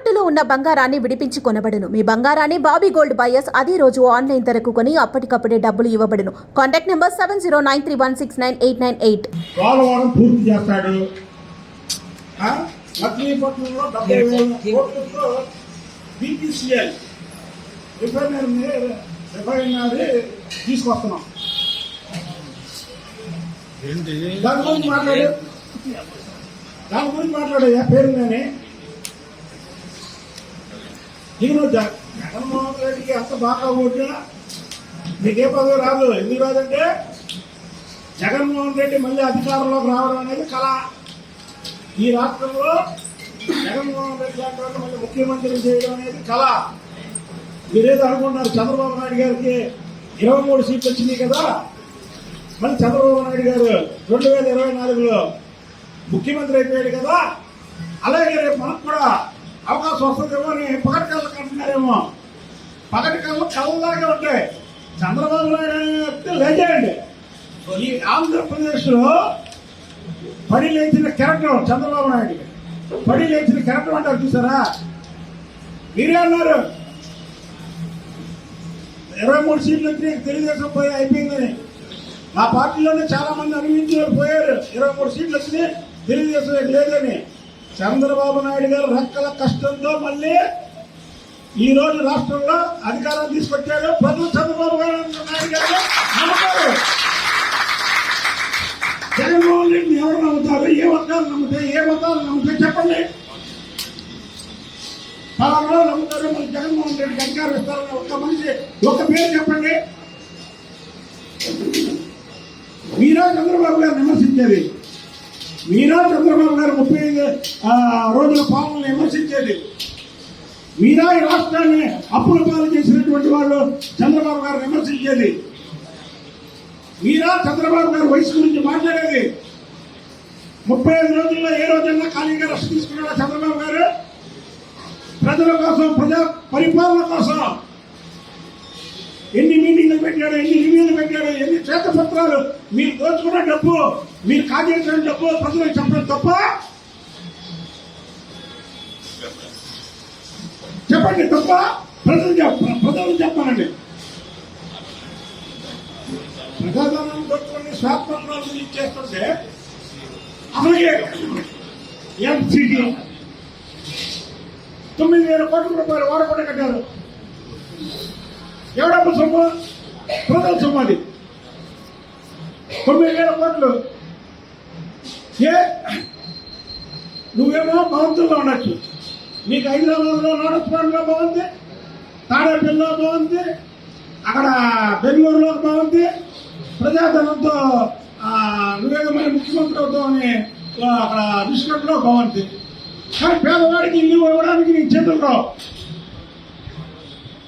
తాకట్టులో ఉన్న బంగారాన్ని విడిపించి కొనబడును. మీ బంగారాన్ని బాబీ గోల్డ్ బయర్స్ అదే రోజు ఆన్లైన్ ధరకు కొని అప్పటికప్పుడే డబ్బులు ఇవ్వబడును. Contact number seven zero nine three one six nine eight nine eight. పూర్తి చేస్తాడు. తీసుకొస్తున్నాం. ఏంటి? దాని గురించి మాట్లాడే. దాని గురించి మాట్లాడే పేరు నేను నేను జగన్మోహన్ రెడ్డికి అంత బాగా ఓటినా మీకే పదవి రాదు. ఎందుకు రాదంటే జగన్మోహన్ రెడ్డి మళ్ళీ అధికారంలోకి రావడం అనేది కళ. ఈ రాష్ట్రంలో జగన్మోహన్ రెడ్డి లాంటి వాళ్ళు మళ్ళీ ముఖ్యమంత్రి చేయడం అనేది కళ. మీరేదో అనుకుంటున్నారు చంద్రబాబు నాయుడు గారికి ఇరవై మూడు సీట్లు వచ్చినాయి కదా? మళ్ళీ చంద్రబాబు నాయుడు గారు రెండు వేల ఇరవై నాలుగులో ముఖ్యమంత్రి అయిపోయాడు కదా? అలాగే రేపు మనకు కూడా అవకాశం వస్తుందేమో అని పగటి కళ్ళకు పగటి కళ్ళు కళ్ళలాగే ఉంటాయి చంద్రబాబు నాయుడు అంటే లెజెండ్ ఈ ఆంధ్రప్రదేశ్లో పడి లేచిన కెరటం చంద్రబాబు నాయుడు. పడి లేచిన కెరటం అంటారు చూసారా? మీరే అన్నారు. ఇరవై మూడు సీట్లు వచ్చి తెలుగుదేశం పోయి అయిపోయిందని. మా పార్టీలోనే చాలా మంది అనుభవించి పోయారు. ఇరవై మూడు సీట్లు వచ్చినాయి తెలుగుదేశం లేదని. చంద్రబాబు నాయుడు గారు రెక్కల కష్టంతో మళ్ళీ ఈ రోజు రాష్ట్రంలో అధికారం తీసుకొచ్చారు ప్రజలు చంద్రబాబు గారు నాయుడు గారు. నమ్ముతారు జగన్మోహన్ రెడ్డిని ఎవరు నమ్ముతారు? ఏ వర్గాలు నమ్ముతాయి ఏ మతాలు నమ్ముతాయి చెప్పండి. పలానా నమ్ముతారు? మన జగన్మోహన్ రెడ్డికి అధికారం ఇస్తారని ఒక్క మనిషి ఒక్క పేరు చెప్పండి. మీరా చంద్రబాబు గారు విమర్శించేది? మీరా చంద్రబాబు గారు ముప్పై ఐదు ఆ, రోజుల పాలన విమర్శించేది? మీరా ఈ రాష్ట్రాన్ని అప్పుల పాలు చేసినటువంటి వాళ్ళు చంద్రబాబు గారు విమర్శించేది. మీరా చంద్రబాబు గారు వయసు గురించి మాట్లాడేది. ముప్పై ఐదు రోజుల్లో ఏ రోజైనా ఖాళీగా రెస్ట్ తీసుకున్నాడా చంద్రబాబు గారు? ప్రజల కోసం ప్రజా పరిపాలన కోసం. ఎన్ని మీటింగ్లు పెట్టాడు ఎన్ని రివ్యూలు పెట్టాడు ఎన్ని శ్వేతపత్రాలు మీరు దోచుకున్న డబ్బు మీరు కాజేసిన డబ్బు ప్రజలకు చెప్పడం తప్ప చెప్పండి తప్ప ప్రజలు చెప్ప ప్రజలు చెప్పాలండి ప్రజాధనం దోచుకుని స్వాతంత్రాలు ఇచ్చేస్తుంటే అలాగే ఎంసీడీ తొమ్మిది వేల కోట్ల రూపాయలు వాడకుండా కట్టారు. ఎవడబ్బు సొమ్ము? ప్రజల సొమ్ము అది. తొమ్మిది వేల కోట్లు. ఏ? నువ్వేమో భవంతుల్లో ఉండొచ్చు. మీకు హైదరాబాద్లో నాడస్పాడులో బాగుంది తాడేపల్లిలో బాగుంది అక్కడ బెంగళూరులో బాగుంది. ప్రజాధనంతో వివేకమైన ముఖ్యమంత్రి అవుతామని అక్కడ విష్ణులో బాగుంది. కానీ పేదవాడికి ఇల్లు ఇవ్వడానికి నీ చేతుల్లో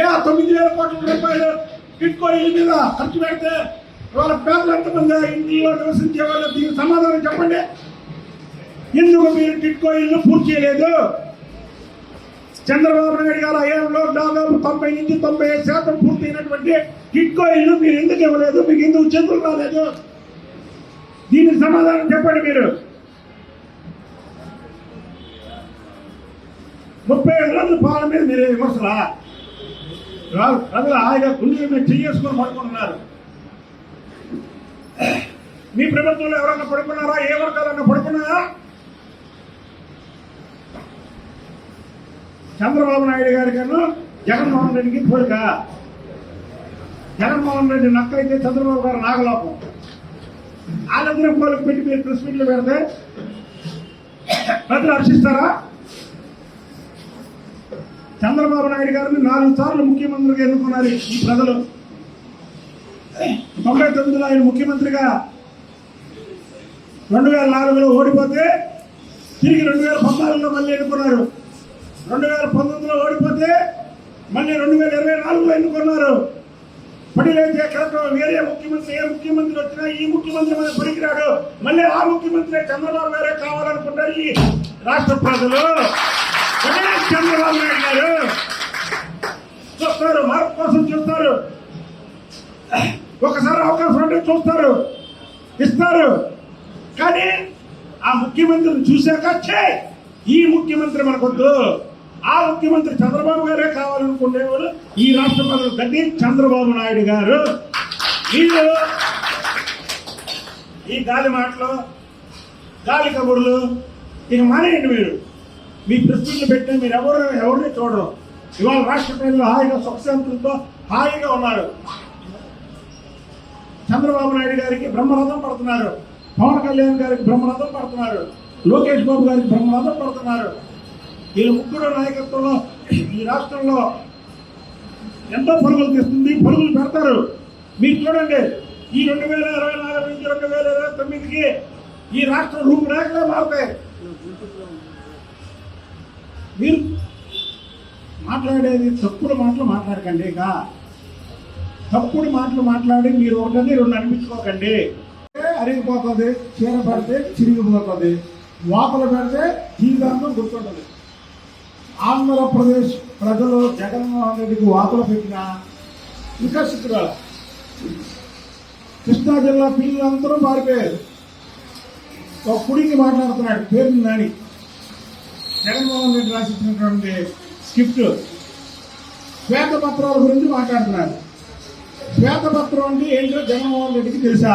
ఏ తొమ్మిది వేల కోట్ల రూపాయలు టిట్కో ఇల్లు మీద ఖర్చు పెడితే వాళ్ళ పేదలు ఎంతమంది ఇంట్లో నివసించే వాళ్ళు దీనికి సమాధానం చెప్పండి. ఎందుకు మీరు టిట్కో ఇల్లు పూర్తి చేయలేదు? చంద్రబాబు నాయుడు గారు హయాంలో దాదాపు తొంభై నుంచి తొంభై ఐదు శాతం పూర్తయినటువంటి కిట్కో ఇల్లు మీరు ఎందుకు ఇవ్వలేదు? మీకు ఎందుకు చేతులు రాలేదు? దీనికి సమాధానం చెప్పండి మీరు. ముప్పై ఐదు రోజుల పాలన మీద మీరు విమర్శలా? రాదు ప్రజలు హాయిగా గుండె మీద చేసుకొని పడుకుంటున్నారు. మీ ప్రభుత్వంలో ఎవరన్నా పడుకున్నారా? ఏ వర్గాలన్నా పడుకున్నారా? చంద్రబాబు నాయుడు గారి కన్నా జగన్మోహన్ రెడ్డికి పోలిక. జగన్మోహన్ రెడ్డి నక్క అయితే చంద్రబాబు గారు నాగలోపం. వాళ్ళందరూ పోలిక పెట్టి మీరు ప్రెస్ మీట్లు పెడితే ప్రజలు హర్షిస్తారా? చంద్రబాబు నాయుడు గారిని నాలుగు సార్లు ముఖ్యమంత్రిగా ఎన్నుకున్నారు ఈ ప్రజలు. తొంభై తొమ్మిదిలో ఆయన ముఖ్యమంత్రిగా రెండు వేల నాలుగులో ఓడిపోతే తిరిగి రెండు వేల పద్నాలుగులో మళ్ళీ ఎన్నుకున్నారు. రెండు వేల పంతొమ్మిదిలో ఓడిపోతే మళ్ళీ రెండు వేల ఇరవై నాలుగులో ఎన్నుకున్నారు పడిలేదే క్రమం వేరే ముఖ్యమంత్రి ఏ ముఖ్యమంత్రి వచ్చినా ఈ ముఖ్యమంత్రి మీద పనికిరాడు. మళ్ళీ ఆ ముఖ్యమంత్రి చంద్రబాబు గారే కావాలనుకుంటారు ఈ రాష్ట్ర ప్రజలు. చంద్రబాబు నాయుడు గారు చూస్తారు మార్పు కోసం చూస్తారు. ఒకసారి అవకాశం ఉంటే చూస్తారు ఇస్తారు. కానీ ఆ ముఖ్యమంత్రిని చూశాక చే ఈ ముఖ్యమంత్రి మనకొద్దు. ఆ ముఖ్యమంత్రి చంద్రబాబు గారే కావాలనుకునేవారు ఈ రాష్ట్ర ప్రజలు తగ్గి చంద్రబాబు నాయుడు గారు. వీళ్ళు ఈ గాలి మాటలు గాలి కబుర్లు ఇక మానేయండి మీరు. మీ ప్రశ్నలు పెట్టిన మీరు ఎవరు ఎవరిని చూడరు. ఇవాళ రాష్ట్ర ప్రజలు హాయిగా సుఖశాంతులతో హాయిగా ఉన్నారు. చంద్రబాబు నాయుడు గారికి బ్రహ్మరథం పడుతున్నారు. పవన్ కళ్యాణ్ గారికి బ్రహ్మరథం పడుతున్నారు. లోకేష్ బాబు గారికి బ్రహ్మరథం పడుతున్నారు. ఈ ముగ్గురు నాయకత్వంలో ఈ రాష్ట్రంలో ఎంతో పరుగులు తీస్తుంది? పరుగులు పెడతారు. మీరు చూడండి ఈ రెండు వేల ఇరవై నాలుగు నుంచి రెండు వేల ఇరవై తొమ్మిదికి ఈ రాష్ట్రం రూపురేఖలే మారుతాయి. మీరు మాట్లాడేది తప్పుడు మాటలు మాట్లాడకండి ఇక. తప్పుడు మాటలు మాట్లాడి మీరు ఒకటి రెండు అనిపించుకోకండి. అరిగిపోతుంది చీర పడితే చిరిగిపోతుంది లోపల పెడితే జీవితాంతం గుర్తుంటుంది. ఆంధ్రప్రదేశ్ ప్రజలు జగన్మోహన్ రెడ్డికి వాతలు పెట్టిన వికసితురాలు. కృష్ణా జిల్లా పిల్లలందరూ మారిపోయారు ఒక కుడికి మాట్లాడుతున్నాడు పేరు నాని. జగన్మోహన్ రెడ్డి రాసిచ్చినటువంటి స్క్రిప్ట్ శ్వేతపత్రాల గురించి మాట్లాడుతున్నారు శ్వేతపత్రం అంటే ఏంటో జగన్మోహన్ రెడ్డికి తెలుసా?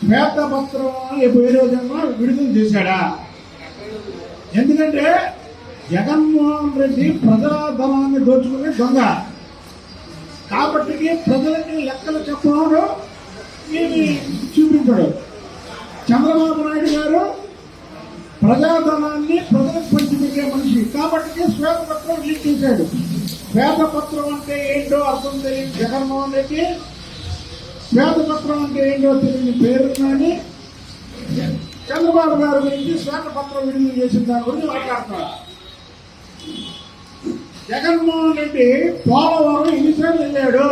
శ్వేతపత్రం అని వేరే జన్మ విడుదల చేశాడా? ఎందుకంటే జగన్మోహన్ రెడ్డి ప్రజల బలాన్ని దోచుకునే దొంగ. కాబట్టి ప్రజలకి లెక్కలు చెప్పడం ఏమి చూపించడు. చంద్రబాబు నాయుడు గారు ప్రజాధనాన్ని ప్రజలకు పంచిపెట్టే మనిషి. కాబట్టి శ్వేతపత్రం లీక్ చేశాడు. శ్వేతపత్రం అంటే ఏంటో అర్థం తెలియని జగన్మోహన్ రెడ్డి శ్వేతపత్రం అంటే ఏంటో తెలియని పేరు కానీ చంద్రబాబు గారి గురించి శ్వేతపత్రం విడుదల చేసిన దాని గురించి మాట్లాడుతున్నారు జగన్మోహన్ రెడ్డి పోలవరం ఎన్నిసార్లు వెళ్ళాడు?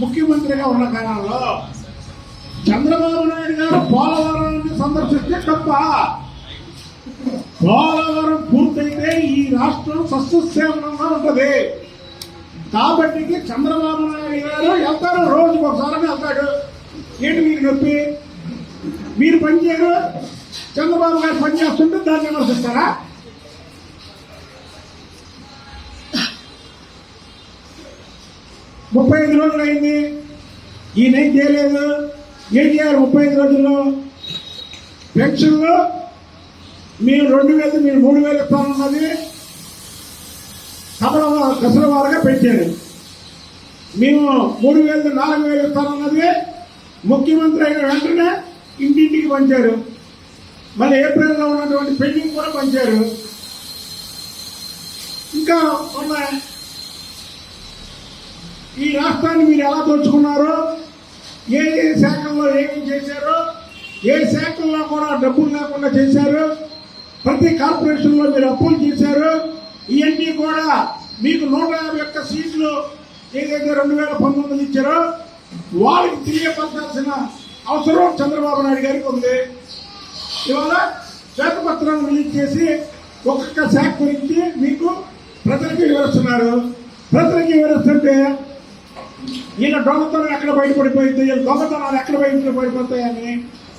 ముఖ్యమంత్రిగా ఉన్న కాలంలో. చంద్రబాబు నాయుడు గారు పోలవరాన్ని సందర్శిస్తే తప్ప పోలవరం పూర్తయితే ఈ రాష్ట్రం సస్యసేవనంగా ఉంటుంది. కాబట్టి చంద్రబాబు నాయుడు గారు వెళ్తారు రోజుకు ఒకసారి వెళ్తాడు. ఏంటి మీరు నొప్పి? మీరు పనిచేయరు చంద్రబాబు గారు పని చేస్తుంటే దాన్ని విమర్శిస్తారా? ముప్పై ఐదు రోజులు అయింది ఈయన ఏం చేయలేదు. ఏం చేయాలి ముప్పై ఐదు రోజుల్లో పెన్షన్లు మీరు రెండు వేలు మీరు మూడు వేలు ఇస్తామన్నది సభల దశల వారుగా పెంచారు. మేము మూడు వేలు నాలుగు వేలు ఇస్తామన్నది ముఖ్యమంత్రి అయిన వెంటనే ఇంటింటికి పంచారు. మళ్ళీ ఏప్రిల్లో ఉన్నటువంటి పెండింగ్ కూడా పంచారు. ఇంకా ఉన్నాయి. ఈ రాష్ట్రాన్ని మీరు ఎలా దోచుకున్నారో ఏ ఏ శాఖల్లో ఏమి చేశారో ఏ శాఖల్లో కూడా డబ్బులు లేకుండా చేశారు ప్రతి కార్పొరేషన్లో మీరు అప్పులు చేశారు ఇవన్నీ కూడా మీకు నూట యాభై ఒక్క సీట్లు ఏదైతే రెండు వేల పంతొమ్మిది ఇచ్చారో వాళ్ళకి తెలియపరచాల్సిన అవసరం చంద్రబాబు నాయుడు గారికి ఉంది. ఇవాళ శ్వేతపత్రం రిలీజ్ చేసి ఒక్కొక్క శాఖ గురించి మీకు ప్రజలకు వివరిస్తున్నారు. ప్రజలకు వివరిస్తుంటే ఈయన దొంగతనం ఎక్కడ బయటపడిపోయింది? ఈయన దొంగతనాలు ఎక్కడ బయట పడిపోతాయని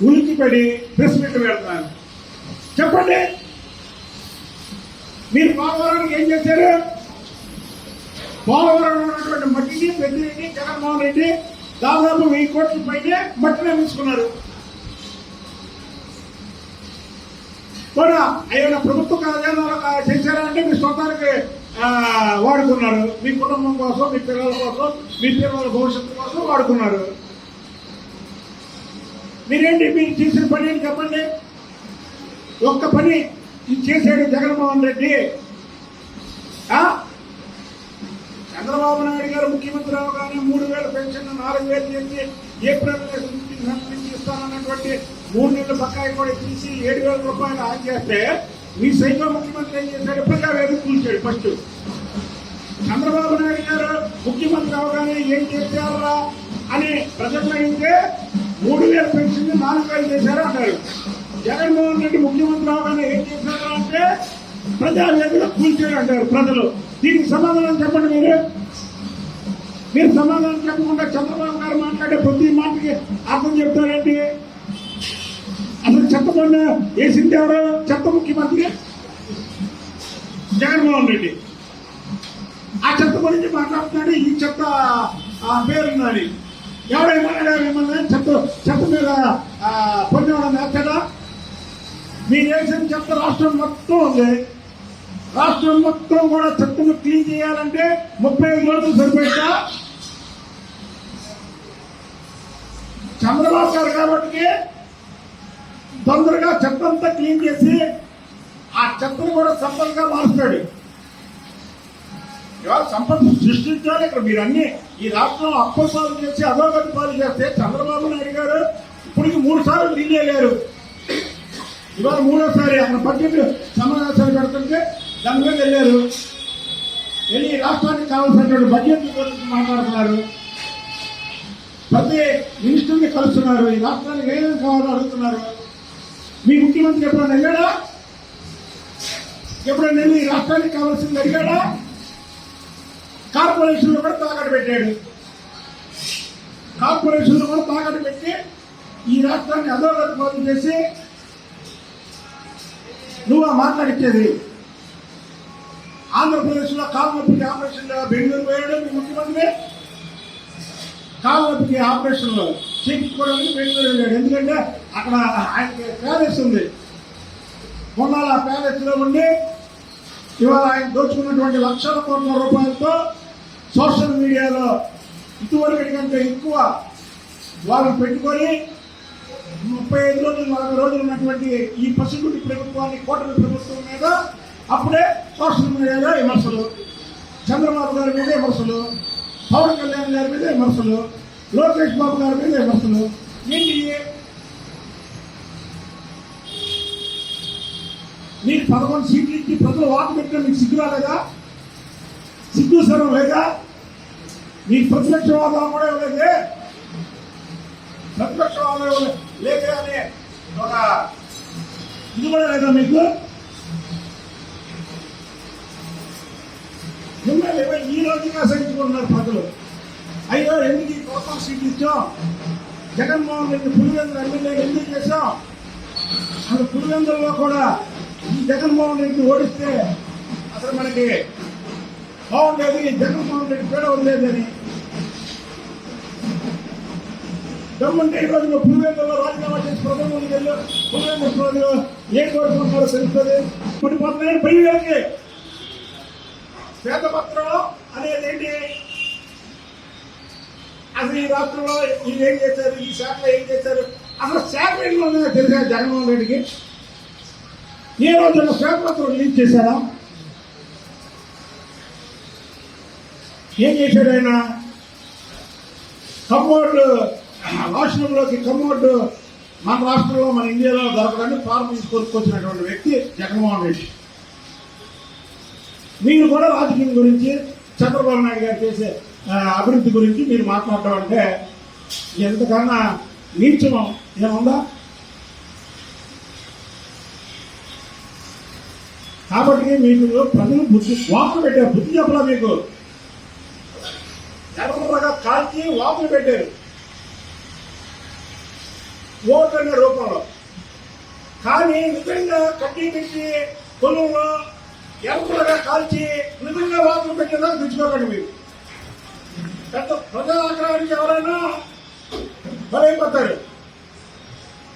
ఉలికిపడి ప్రెస్ మీట్ చెప్పండి. మీరు పోలవరానికి ఏం చేశారు? పోలవరంలో ఉన్నటువంటి మట్టిని పెద్దని జగన్మోహన్ రెడ్డి దాదాపు వెయ్యి కోట్ల పైనే మట్టి నిర్మించుకున్నారు కూడా ఏమైనా ప్రభుత్వ కార్యాలయాలు చేశారా అంటే మీ సొంతానికి? ఆ, వాడుకున్నారు మీ కుటుంబం కోసం మీ పిల్లల కోసం మీ పిల్లల భవిష్యత్తు కోసం వాడుకున్నారు మీరేంటి మీరు చేసిన పని ఏంటి చెప్పండి? ఒక్క పని ఇది చేశాడు జగన్మోహన్ రెడ్డి. ఆ? చంద్రబాబు నాయుడు గారు ముఖ్యమంత్రి అవగానే మూడు వేల పెన్షన్ నాలుగు వేలు చేసి ఏప్రిల్ నుంచి ఇస్తానన్నటువంటి మూడు నెలల బకాయి కూడా తీసి ఏడు వేల రూపాయలు ఆన్ చేస్తే మీ సైకో ముఖ్యమంత్రి ఏం చేశాడు ప్రజావేదిక కూల్చాడు ఫస్ట్. చంద్రబాబు నాయుడు గారు ముఖ్యమంత్రి అవగానే ఏం చేశారా అని ప్రజలు అడిగితే మూడు వేల పెన్షన్ నాలుగు వేలు చేశారు అన్నారు జగన్మోహన్ రెడ్డి ముఖ్యమంత్రి అవగానే ఏం చేశారు అంటే ప్రజావేదిక కూల్చాడు అంటారు ప్రజలు. దీనికి సమాధానం చెప్పండి మీరు. మీరు సమాధానం చెప్పకుండా చంద్రబాబు గారు మాట్లాడే ప్రతి మాటకి అర్థం చెప్తారంటే? అసలు వేసింది ఎవరు చెత్త ముఖ్యమంత్రి జగన్మోహన్ రెడ్డి. ఆ చెత్త గురించి మాట్లాడుతున్నాడు ఈ చెత్త ఆ పేరున్నది ఎవడేమన్నాడు మిమ్మల్ని చెత్త చెత్త మీద పొందేవాళ్ళని ఎక్కడా మీరు వేసిన చెత్త రాష్ట్రం మొత్తం ఉంది. రాష్ట్రం మొత్తం కూడా చెత్తను క్లీన్ చేయాలంటే ముప్పై ఐదు రోజులు సరిపోయిందా? చంద్రబాబు గారు కాబట్టి తొందరగా చెత్త అంతా క్లీన్ చేసి ఆ చెత్తను కూడా సంపదగా మారుస్తాడు. ఇవాళ సంపద సృష్టించాలి. ఇక్కడ మీరు అన్ని ఈ రాష్ట్రం అప్పుల పాలు చేసి అధోగతి పాలు చేస్తే చంద్రబాబు నాయుడు గారు ఇప్పటికి మూడు సార్లు ఢిల్లీ వెళ్ళారు ఇవాళ మూడోసారి అక్కడ బడ్జెట్ సమావేశాలు పెడుతుంటే దాని మీద వెళ్ళారు. వెళ్ళి ఈ రాష్ట్రానికి కావాల్సినటువంటి బడ్జెట్ గురించి మాట్లాడుతున్నారు. ప్రతి మినిస్టర్ని కలుస్తున్నారు. ఈ రాష్ట్రానికి ఏమేమి కావాలో అడుగుతున్నారు. మీ ముఖ్యమంత్రి ఎప్పుడైనా వెళ్ళాడా ఎప్పుడైనా వెళ్ళి ఈ రాష్ట్రానికి కావాల్సింది అడిగాడా? కార్పొరేషన్లో కూడా తాకట్టు పెట్టాడు. కార్పొరేషన్లో కూడా తాకట్టు పెట్టి ఈ రాష్ట్రాన్ని అధోగతి పాలు చేసి నువ్వు ఆ మాట్లాడిచ్చేది ఆంధ్రప్రదేశ్లో కాలు ఆపరేషన్లో ఆపరేషన్ బెంగళూరు పోయాడు మీ ముఖ్యమంత్రి. కాలు ఆపరేషన్లో చేయించుకోవడానికి బెంగళూరు వెళ్ళాడు. ఎందుకంటే అక్కడ ఆయనకి ప్యాలెస్ ఉంది. మొన్న ఆ ప్యాలెస్లో ఉండి ఇవాళ ఆయన దోచుకున్నటువంటి లక్షల కోట్ల రూపాయలతో సోషల్ మీడియాలో ఇటువంటి కంటే ఎక్కువ వాళ్ళు పెట్టుకొని ముప్పై ఐదు రోజులు నలభై రోజులు ఉన్నటువంటి ఈ పసిగుడి ప్రభుత్వాన్ని కోటమి ప్రభుత్వం మీద అప్పుడే సోషల్ మీడియాలో విమర్శలు. చంద్రబాబు గారి మీద విమర్శలు. పవన్ కళ్యాణ్ గారి మీద విమర్శలు. లోకేష్ బాబు గారి మీద విమర్శలు. ఏంటి మీకు పదకొండు సీట్లు ఇచ్చి ప్రజలు ఓటు పెట్టిన మీకు సిగ్గు రాలేదా? సిగ్గు సరం లేదా? మీకు ప్రతిపక్ష హోదా కూడా ఇవ్వలేదే? ప్రతిపక్ష హోదా లేదే అనే ఒక ఇది కూడా లేదా మీకు? మిమ్మల్ని ఈ రోజుగా సహించుకుంటున్నారు ప్రజలు? అయ్యో ఎందుకు ఈ కోసం సీట్లు ఇచ్చాం. జగన్మోహన్ రెడ్డి పులివెందులు ఎమ్మెల్యే ఎందుకు చేశాం? అసలు పులివెందుల్లో కూడా జగన్మోహన్ రెడ్డి ఓడిస్తే అసలు మనకి బాగుండేది జగన్మోహన్ రెడ్డి పేడ ఉండేదని. దమ్ముంటే ఈరోజు రోజు పులివెందులో రాజీనామా చేసి ప్రధానమంత్రి వెళ్ళు పులివెందు ప్రజలు ఏం కోరుకుంటున్నారో తెలుస్తుంది. కొన్ని పదహైదు పై శ్వేతపత్రం అనేది ఏంటి? అసలు ఈ రాష్ట్రంలో ఇది ఏం చేశారు? ఈ శాఖలో ఏం చేశారు? అసలు శాఖ ఎన్ని ఉన్నాయో తెలుసా జగన్మోహన్ రెడ్డికి. ఏ రోజున పేపర్తో రిలీజ్ చేశారా? ఏం చేశాడు ఆయన? కమ్మోడ్ రాష్ట్రంలోకి కమ్మోడ్ మన రాష్ట్రంలో మన ఇండియాలో దొరకడానికి ఫార్మ్ తీసుకొచ్చినటువంటి వ్యక్తి జగన్మోహన్ రెడ్డి. మీరు కూడా రాజకీయం గురించి చంద్రబాబు నాయుడు గారు చేసే అభివృద్ధి గురించి మీరు మాట్లాడటం అంటే ఎంతకన్నా నీచమం ఏముందా కాబట్టి మీకు ప్రజలు బుద్ధి వాకులు పెట్టారు. బుద్ధి చెప్పలా మీకు? జగన్మోహన్ కాల్చి వాకులు పెట్టారు. ఓటు అనే రూపంలో. కానీ నిజంగా కట్టి పెట్టి పొలంలో ఎరుపులుగా కాల్చి నిజంగా వాకులు పెట్టినా తెచ్చుకోకండి మీరు. పెద్ద ప్రజల ఆగ్రహానికి ఎవరైనా బలైపోతారు.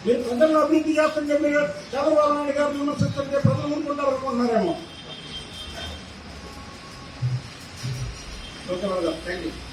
ప్రజలను అభివృద్ధి చేస్తుంటే మీరు చంద్రబాబు నాయుడు గారు విమర్శిస్తుంటే ప్రజలు ఊరుకుంటారు అనుకుంటున్నారేమో ఓకే థ్యాంక్ యూ